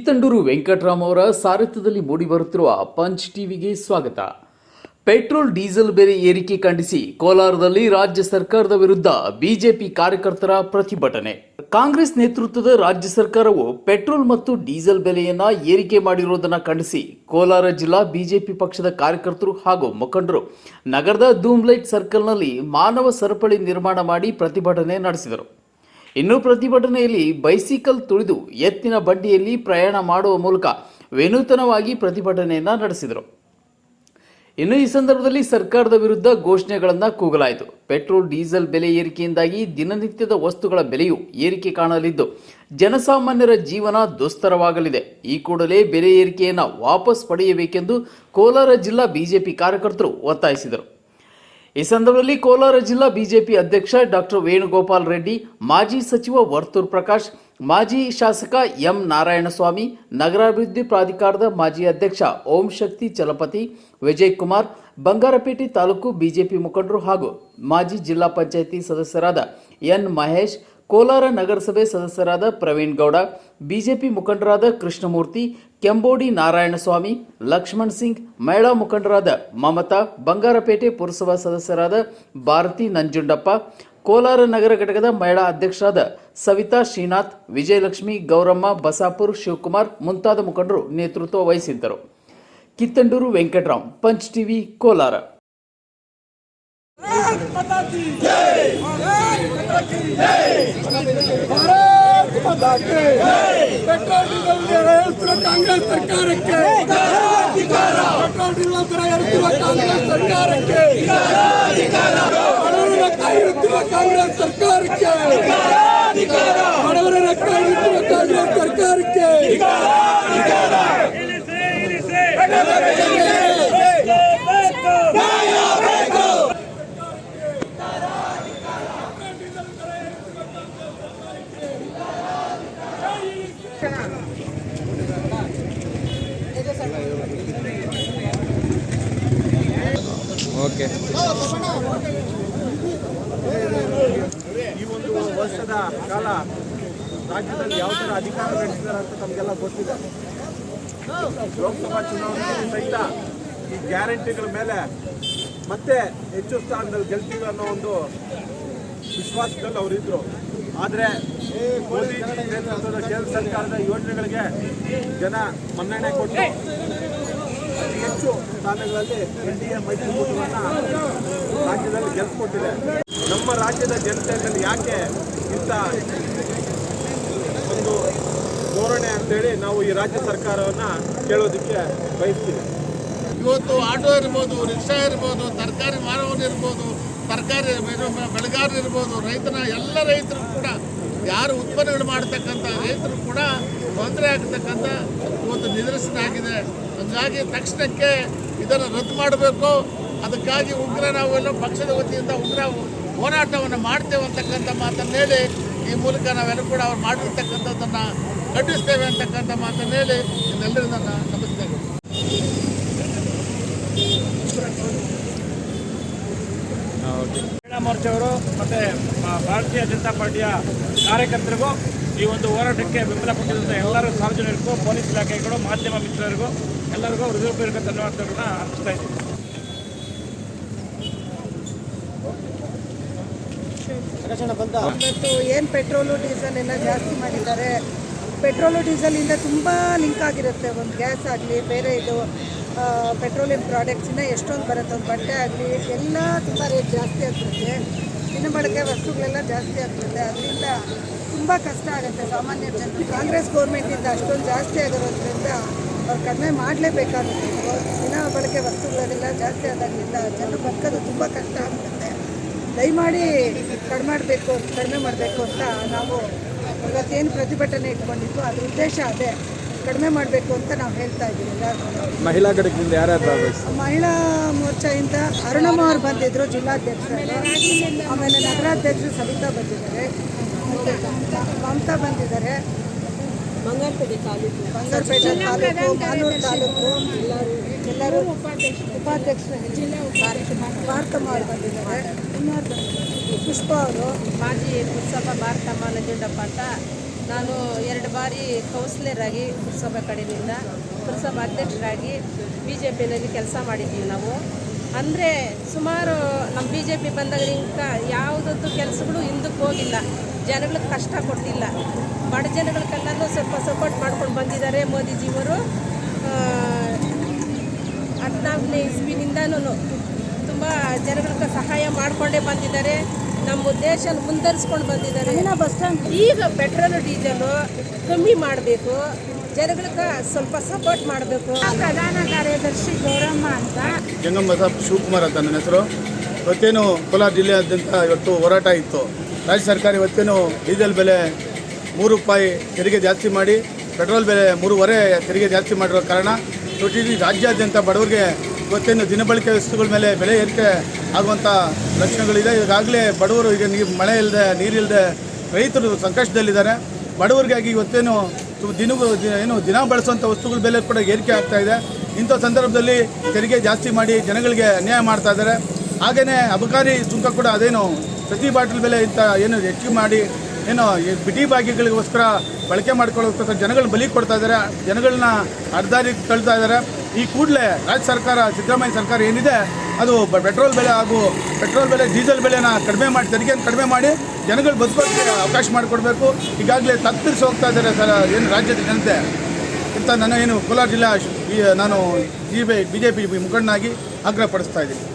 ಕಿತ್ತಂಡೂರು ವೆಂಕಟರಾಮ್ ಅವರ ಸಾರಥ್ಯದಲ್ಲಿ ಮೂಡಿಬರುತ್ತಿರುವ ಪಂಚ್ ಟಿವಿಗೆ ಸ್ವಾಗತ. ಪೆಟ್ರೋಲ್, ಡೀಸೆಲ್ ಬೆಲೆ ಏರಿಕೆ ಖಂಡಿಸಿ ಕೋಲಾರದಲ್ಲಿ ರಾಜ್ಯ ಸರ್ಕಾರದ ವಿರುದ್ಧ ಬಿಜೆಪಿ ಕಾರ್ಯಕರ್ತರ ಪ್ರತಿಭಟನೆ. ಕಾಂಗ್ರೆಸ್ ನೇತೃತ್ವದ ರಾಜ್ಯ ಸರ್ಕಾರವು ಪೆಟ್ರೋಲ್ ಮತ್ತು ಡೀಸೆಲ್ ಬೆಲೆಯನ್ನ ಏರಿಕೆ ಮಾಡಿರುವುದನ್ನು ಖಂಡಿಸಿ ಕೋಲಾರ ಜಿಲ್ಲಾ ಬಿಜೆಪಿ ಪಕ್ಷದ ಕಾರ್ಯಕರ್ತರು ಹಾಗೂ ಮುಖಂಡರು ನಗರದ ಧೂಮ್ಲೈಟ್ ಸರ್ಕಲ್ನಲ್ಲಿ ಮಾನವ ಸರಪಳಿ ನಿರ್ಮಾಣ ಮಾಡಿ ಪ್ರತಿಭಟನೆ ನಡೆಸಿದರು. ಇನ್ನು ಪ್ರತಿಭಟನೆಯಲ್ಲಿ ಬೈಸಿಕಲ್ ತುಳಿದು ಎತ್ತಿನ ಬಂಡಿಯಲ್ಲಿ ಪ್ರಯಾಣ ಮಾಡುವ ಮೂಲಕ ವಿನೂತನವಾಗಿ ಪ್ರತಿಭಟನೆಯನ್ನು ನಡೆಸಿದರು. ಇನ್ನು ಈ ಸಂದರ್ಭದಲ್ಲಿ ಸರ್ಕಾರದ ವಿರುದ್ಧ ಘೋಷಣೆಗಳನ್ನು ಕೂಗಲಾಯಿತು. ಪೆಟ್ರೋಲ್, ಡೀಸೆಲ್ ಬೆಲೆ ಏರಿಕೆಯಿಂದಾಗಿ ದಿನನಿತ್ಯದ ವಸ್ತುಗಳ ಬೆಲೆಯು ಏರಿಕೆ ಕಾಣಲಿದ್ದು, ಜನಸಾಮಾನ್ಯರ ಜೀವನ ದುಸ್ತರವಾಗಲಿದೆ. ಈ ಕೂಡಲೇ ಬೆಲೆ ಏರಿಕೆಯನ್ನು ವಾಪಸ್ ಪಡೆಯಬೇಕೆಂದು ಕೋಲಾರ ಜಿಲ್ಲಾ ಬಿಜೆಪಿ ಕಾರ್ಯಕರ್ತರು ಒತ್ತಾಯಿಸಿದರು. ಈ ಸಂದರ್ಭದಲ್ಲಿ ಕೋಲಾರ ಜಿಲ್ಲಾ ಬಿಜೆಪಿ ಅಧ್ಯಕ್ಷ ಡಾಕ್ಟರ್ ವೇಣುಗೋಪಾಲ್ ರೆಡ್ಡಿ, ಮಾಜಿ ಸಚಿವ ವರ್ತೂರ್ ಪ್ರಕಾಶ್, ಮಾಜಿ ಶಾಸಕ ಎಂ ನಾರಾಯಣಸ್ವಾಮಿ, ನಗರಾಭಿವೃದ್ಧಿ ಪ್ರಾಧಿಕಾರದ ಮಾಜಿ ಅಧ್ಯಕ್ಷ ಓಂ ಶಕ್ತಿ ಚಲಪತಿ, ವಿಜಯ್ ಕುಮಾರ್, ಬಂಗಾರಪೇಟೆ ತಾಲೂಕು ಬಿಜೆಪಿ ಮುಖಂಡರು ಹಾಗೂ ಮಾಜಿ ಜಿಲ್ಲಾ ಪಂಚಾಯಿತಿ ಸದಸ್ಯರಾದ ಎನ್ ಮಹೇಶ್ ಕೋಲಾರ ನಗರಸಭೆ ಸದಸ್ಯರಾದ ಪ್ರವೀಣ್ ಗೌಡ, ಬಿಜೆಪಿ ಮುಖಂಡರಾದ ಕೃಷ್ಣಮೂರ್ತಿ, ಕೆಂಬೋಡಿ ನಾರಾಯಣಸ್ವಾಮಿ, ಲಕ್ಷ್ಮಣ್ ಸಿಂಗ್, ಮಹಿಳಾ ಮುಖಂಡರಾದ ಮಮತಾ, ಬಂಗಾರಪೇಟೆ ಪುರಸಭಾ ಸದಸ್ಯರಾದ ಭಾರತಿ ನಂಜುಂಡಪ್ಪ, ಕೋಲಾರ ನಗರ ಘಟಕದ ಮಹಿಳಾ ಅಧ್ಯಕ್ಷರಾದ ಸವಿತಾ ಶ್ರೀನಾಥ್, ವಿಜಯಲಕ್ಷ್ಮಿ, ಗೌರಮ್ಮ, ಬಸಾಪುರ್, ಶಿವಕುಮಾರ್ ಮುಂತಾದ ಮುಖಂಡರು ನೇತೃತ್ವ ವಹಿಸಿದ್ದರು. Kittandur Venkataram punch TV, Kolar. Bharat Mata petrol diesel ದರ ಏರಿಸುವ ಕಾಂಗ್ರೆಸ್ ಸರ್ಕಾರಕ್ಕೆ ಪೆಟ್ರೋಲ್ ಡೀಸೆಲ್ ದರ ಏರಿಸುವ ಕಾಂಗ್ರೆಸ್ ಸರ್ಕಾರಕ್ಕೆ ಬಡವರ ರಕ್ತ ಇರುತ್ತಿರುವ ಕಾಂಗ್ರೆಸ್ ಸರ್ಕಾರಕ್ಕೆ ಬಡವರ ರಕ್ತ ಇರುತ್ತಿರುವ ಕಾಂಗ್ರೆಸ್ ಸರ್ಕಾರಕ್ಕೆ ಈ ಒಂದು ವರ್ಷದ ಕಾಲ ರಾಜ್ಯದಲ್ಲಿ ಯಾವ ಥರ ಅಧಿಕಾರ ನಡೆಸಿದ್ದಾರೆ ಅಂತ ತಮಗೆಲ್ಲ ಗೊತ್ತಿದೆ. ಲೋಕಸಭಾ ಚುನಾವಣೆಯಲ್ಲಿ ಸಹಿತ ಈ ಗ್ಯಾರಂಟಿಗಳ ಮೇಲೆ ಮತ್ತೆ ಹೆಚ್ಚು ಸ್ಥಾನದಲ್ಲಿ ಗೆಲ್ತೀವಿ ಅನ್ನೋ ಒಂದು ವಿಶ್ವಾಸದಲ್ಲಿ ಅವರಿದ್ದರು ಆದರೆ ಮೋದಿ ನೇತೃತ್ವದ ಕೇಂದ್ರ ಸರ್ಕಾರದ ಯೋಜನೆಗಳಿಗೆ ಜನ ಮನ್ನಣೆ ಕೊಟ್ಟು ಅತಿ ಹೆಚ್ಚು ಸ್ಥಾನಗಳಲ್ಲಿ ಎನ್ ಡಿ ಎ ಮೈತ್ರಿಕೂಟವನ್ನು ರಾಜ್ಯದಲ್ಲಿ ನಮ್ಮ ರಾಜ್ಯದ ಜನತೆಯಲ್ಲಿ ಯಾಕೆ ಇಂಥ ಒಂದು ಧೋರಣೆ ಅಂತೇಳಿ ನಾವು ಈ ರಾಜ್ಯ ಸರ್ಕಾರವನ್ನು ಕೇಳೋದಕ್ಕೆ ಬಯಸ್ತೀವಿ. ಇವತ್ತು ಆಟೋ ಇರ್ಬೋದು, ರಿಕ್ಷಾ ಇರ್ಬೋದು, ತರಕಾರಿ ಇರ್ಬೋದು ತರಕಾರಿ ಬೆಳೆಗಾರರು ಇರ್ಬೋದು ರೈತನ ಎಲ್ಲ ರೈತರು ಕೂಡ ಯಾರು ಉತ್ಪನ್ನಗಳು ಮಾಡ್ತಕ್ಕಂಥ ರೈತರು ಕೂಡ ತೊಂದರೆ ಆಗ್ತಕ್ಕಂಥ ಒಂದು ನಿದರ್ಶನ ಆಗಿದೆ. ಹಂಗಾಗಿ ತಕ್ಷಣಕ್ಕೆ ಇದನ್ನು ರದ್ದು ಮಾಡಬೇಕು. ಅದಕ್ಕಾಗಿ ಉಗ್ರ ನಾವೆಲ್ಲ ಪಕ್ಷದ ವತಿಯಿಂದ ಉಗ್ರ ಹೋರಾಟವನ್ನು ಮಾಡ್ತೇವೆ ಅಂತಕ್ಕಂಥ ಮಾತನ್ನು ಹೇಳಿ, ಈ ಮೂಲಕ ನಾವೆಲ್ಲ ಕೂಡ ಅವ್ರು ಮಾಡಿರ್ತಕ್ಕಂಥದ್ದನ್ನು ಖಂಡಿಸ್ತೇವೆ ಅಂತಕ್ಕಂಥ ಮಾತನ್ನು ಹೇಳಿ ಇದೆಲ್ಲರೂ ನನ್ನ ನಮಸ್ತೆಗಳು ಮಹಿಳಾ ಮೋರ್ಚಾವರು ಮತ್ತು ಭಾರತೀಯ ಜನತಾ ಪಾರ್ಟಿಯ ಕಾರ್ಯಕರ್ತರಿಗೂ ಈ ಒಂದು ಹೋರಾಟಕ್ಕೆ ಬೆಂಬಲ ಕೊಟ್ಟಿದ್ದಂಥ ಎಲ್ಲರೂ ಸಾರ್ವಜನಿಕರಿಗೂ, ಪೊಲೀಸ್ ಇಲಾಖೆಗಳು ಮಾಧ್ಯಮ ಮಿತ್ರರಿಗೂ, ಎಲ್ಲರಿಗೂ ಹೃದಯಪೂರ್ವಕ ಧನ್ಯವಾದಗಳನ್ನ ಅರ್ಪಿಸ್ತಾ ಇದ್ದೀನಿ. ಇವತ್ತು ಏನು ಪೆಟ್ರೋಲು, ಡೀಸೆಲ್ ಎಲ್ಲ ಜಾಸ್ತಿ ಮಾಡಿದ್ದಾರೆ. ಪೆಟ್ರೋಲು ಡೀಸೆಲಿಂದ ತುಂಬ ಲಿಂಕ್ ಆಗಿರುತ್ತೆ. ಒಂದು ಗ್ಯಾಸ್ ಆಗಲಿ, ಬೇರೆ ಇದು ಪೆಟ್ರೋಲಿಯಂ ಪ್ರಾಡಕ್ಟ್ಸಿಂದ ಎಷ್ಟೊಂದು ಬರುತ್ತೆ ಒಂದು ಬಟ್ಟೆ ಆಗಲಿ, ಎಲ್ಲ ತುಂಬ ರೇಟ್ ಜಾಸ್ತಿ ಆಗ್ತದೆ ದಿನಬಳಕೆ ವಸ್ತುಗಳೆಲ್ಲ ಜಾಸ್ತಿ ಆಗ್ತಿರುತ್ತೆ ಅದರಿಂದ ತುಂಬ ಕಷ್ಟ ಆಗುತ್ತೆ ಸಾಮಾನ್ಯ ಜನರು. ಕಾಂಗ್ರೆಸ್ ಗೌರ್ಮೆಂಟಿಂದ ಅಷ್ಟೊಂದು ಜಾಸ್ತಿ ಆಗಿರೋದ್ರಿಂದ ಅವ್ರು ಕಡಿಮೆ ಮಾಡಲೇಬೇಕಾಗುತ್ತೆ. ದಿನ ಬಳಕೆ ವಸ್ತುಗಳೆಲ್ಲ ಜಾಸ್ತಿ ಆದಾಗಲಿಂದ ಜನರು ಬದುಕೋದು ತುಂಬ ಕಷ್ಟ ಆಗ್ತದೆ ದಯಮಾಡಿ ಕಡಿಮೆ ಮಾಡಬೇಕು ಕಡಿಮೆ ಮಾಡಬೇಕು ಅಂತ ನಾವು ಇವತ್ತೇನು ಪ್ರತಿಭಟನೆ ಇಟ್ಕೊಂಡಿದ್ದು ಅದ್ರ ಉದ್ದೇಶ ಅದೇ. ಕಡಿಮೆ ಮಾಡಬೇಕು ಅಂತ ನಾವು ಹೇಳ್ತಾ ಇದ್ದೀವಿ ಎಲ್ಲರಿಗೂ ಮಹಿಳಾ ಘಟಕದಿಂದ ಯಾರ್ಯಾರು ಭಾಗವಹಿಸ್ತಾರೆ ಮಹಿಳಾ ಮೋರ್ಚಾಯಿಂದ ಅರುಣಮ್ಮ ಅವ್ರು ಬಂದಿದ್ದರು ಜಿಲ್ಲಾಧ್ಯಕ್ಷರು. ಆಮೇಲೆ ನಗರಾಧ್ಯಕ್ಷರು ಸವಿತಾ ಬಂದಿದ್ದಾರೆ. ಮಮತಾ ಬಂದಿದ್ದಾರೆ. ಬಂಗಾರಪೇಟೆ ತಾಲೂಕು. ಬಂಗಾರಪೇಟೆ ತಾಲೂಕು ಮಾಲೂರು ತಾಲೂಕು ಎಲ್ಲರೂ ಉಪಾಧ್ಯಕ್ಷರು. ಭಾರತಮ್ಮ ಅವ್ರು ಬಂದಿದ್ದಾರೆ? ಪುಷ್ಪ ಅವರು. ಮಾಜಿ ಪುಷ್ಪ ಭಾರತಮ್ಮ ನಂಜುಂಡಪ್ಪ ಅಂತ. ನಾನು ಎರಡು ಬಾರಿ ಕೌನ್ಸಿಲರ್ ಆಗಿ ಪುರಸಭೆ ಕಡೆಯಿಂದ ಪುರಸಭಾ ಅಧ್ಯಕ್ಷರಾಗಿ ಬಿ ಜೆ ಪಿನಲ್ಲಿ ಕೆಲಸ ಮಾಡಿದ್ದೀವಿ ನಾವು. ಅಂದರೆ ಸುಮಾರು ನಮ್ಮ ಬಿ ಜೆ ಪಿ ಬಂದಾಗಿಂದ ಯಾವುದದ್ದು ಕೆಲಸಗಳು ಹಿಂದಕ್ಕೆ ಹೋಗಿಲ್ಲ. ಜನಗಳಿಗೆ ಕಷ್ಟ ಕೊಟ್ಟಿಲ್ಲ. ಬಡ ಜನಗಳಿಗೆಲ್ಲನೂ ಸ್ವಲ್ಪ ಸಪೋರ್ಟ್ ಮಾಡ್ಕೊಂಡು ಬಂದಿದ್ದಾರೆ ಮೋದಿಜಿಯವರು. ಹದಿನಾಲ್ಕನೇ ಇಸ್ವಿನಿಂದನೂ ತುಂಬ ಜನಗಳಿಗೆ ಸಹಾಯ ಮಾಡಿಕೊಂಡೇ ಬಂದಿದ್ದಾರೆ. ನಮ್ಮ ದೇಶನ ಮುಂದರಿಸ್ಕೊಂಡು ಬಂದಿದ್ದಾರೆ. ಈಗ ಪೆಟ್ರೋಲ್ ಡೀಸೆಲು ಕಮ್ಮಿ ಮಾಡಬೇಕು. ಜನಗಳಿಗೆ ಸ್ವಲ್ಪ ಸಪೋರ್ಟ್ ಮಾಡಬೇಕು. ಪ್ರಧಾನ ಕಾರ್ಯದರ್ಶಿ ಗೌರಮ್ಮ ಅಂತ. ಜಂಗಮ್ಮ ಸಾಬ್ ಶಿವಕುಮಾರ್ ಅಂತ ನನ್ನ ಹೆಸರು. ಇವತ್ತೇನು ಕೋಲಾರ ಜಿಲ್ಲೆಯಾದ್ಯಂತ ಇವತ್ತು ಹೋರಾಟ ಇತ್ತು. ರಾಜ್ಯ ಸರ್ಕಾರ ಇವತ್ತೇನು ಡೀಸೆಲ್ ಬೆಲೆ ಮೂರು ರೂಪಾಯಿ ತೆರಿಗೆ ಜಾಸ್ತಿ ಮಾಡಿ ಪೆಟ್ರೋಲ್ ಬೆಲೆ ಮೂರುವರೆ ತೆರಿಗೆ ಜಾಸ್ತಿ ಮಾಡಿರೋ ಕಾರಣ ರಾಜ್ಯಾದ್ಯಂತ ಬಡವರಿಗೆ ಇವತ್ತೇನು ದಿನಬಳಕೆ ವಸ್ತುಗಳ ಮೇಲೆ ಬೆಲೆ ಏರಿಕೆ ಆಗುವಂಥ ಲಕ್ಷಣಗಳಿದೆ. ಈಗಾಗಲೇ ಬಡವರು ಈಗ ನೀರು ಮಳೆ ಇಲ್ಲದೆ ನೀರಿಲ್ಲದೆ ರೈತರು ಸಂಕಷ್ಟದಲ್ಲಿದ್ದಾರೆ. ಬಡವರಿಗಾಗಿ ಇವತ್ತೇನು ದಿನಗೂ ಏನು ದಿನ ಬಳಸುವಂಥ ವಸ್ತುಗಳ ಬೆಲೆ ಕೂಡ ಏರಿಕೆ ಆಗ್ತಾ ಇದೆ. ಇಂಥ ಸಂದರ್ಭದಲ್ಲಿ ತೆರಿಗೆ ಜಾಸ್ತಿ ಮಾಡಿ ಜನಗಳಿಗೆ ಅನ್ಯಾಯ ಮಾಡ್ತಾ ಇದ್ದಾರೆ. ಹಾಗೆಯೇ ಅಬಕಾರಿ ಸುಂಕ ಕೂಡ ಅದೇನು ಪ್ರತಿ ಬಾಟಲ್ ಬೆಲೆ ಇಂಥ ಏನು ಹೆಚ್ಚು ಮಾಡಿ ಏನು ಬಿಟಿ ಭಾಗ್ಯಗಳಿಗೋಸ್ಕರ ಬಳಕೆ ಮಾಡ್ಕೊಳ್ಳೋಸ್ಕರ ಜನಗಳನ್ನ ಬಲಿ ಕೊಡ್ತಾ ಇದ್ದಾರೆ. ಜನಗಳನ್ನ ಅರ್ಧಾರಿ ತಳ್ತಾ ಇದ್ದಾರೆ. ಈ ಕೂಡಲೇ ರಾಜ್ಯ ಸರ್ಕಾರ, ಸಿದ್ದರಾಮಯ್ಯ ಸರ್ಕಾರ ಏನಿದೆ, ಅದು ಬ- ಪೆಟ್ರೋಲ್ ಬೆಲೆ ಹಾಗೂ ಪೆಟ್ರೋಲ್ ಬೆಲೆ, ಡೀಸೆಲ್ ಬೆಲೆನ ಕಡಿಮೆ ಮಾಡಿ ತೆರಿಗೆಯನ್ನು ಕಡಿಮೆ ಮಾಡಿ ಜನಗಳು ಬದುಕೋಕ್ಕೆ ಅವಕಾಶ ಮಾಡಿಕೊಡ್ಬೇಕು. ಈಗಾಗಲೇ ತತ್ತರಿಸಿ ಹೋಗ್ತಾ ಇದ್ದಾರೆ ಸರ್, ಏನು ರಾಜ್ಯದ ಜನತೆ. ಇಂಥ ನಾನು ಏನು ಕೋಲಾರ ಜಿಲ್ಲಾ ನಾನು ನಾನು ಬಿ ಜೆ ಪಿ ಮುಖಂಡನಾಗಿ ಆಗ್ರಹಪಡಿಸ್ತಾ ಇದ್ದೀನಿ.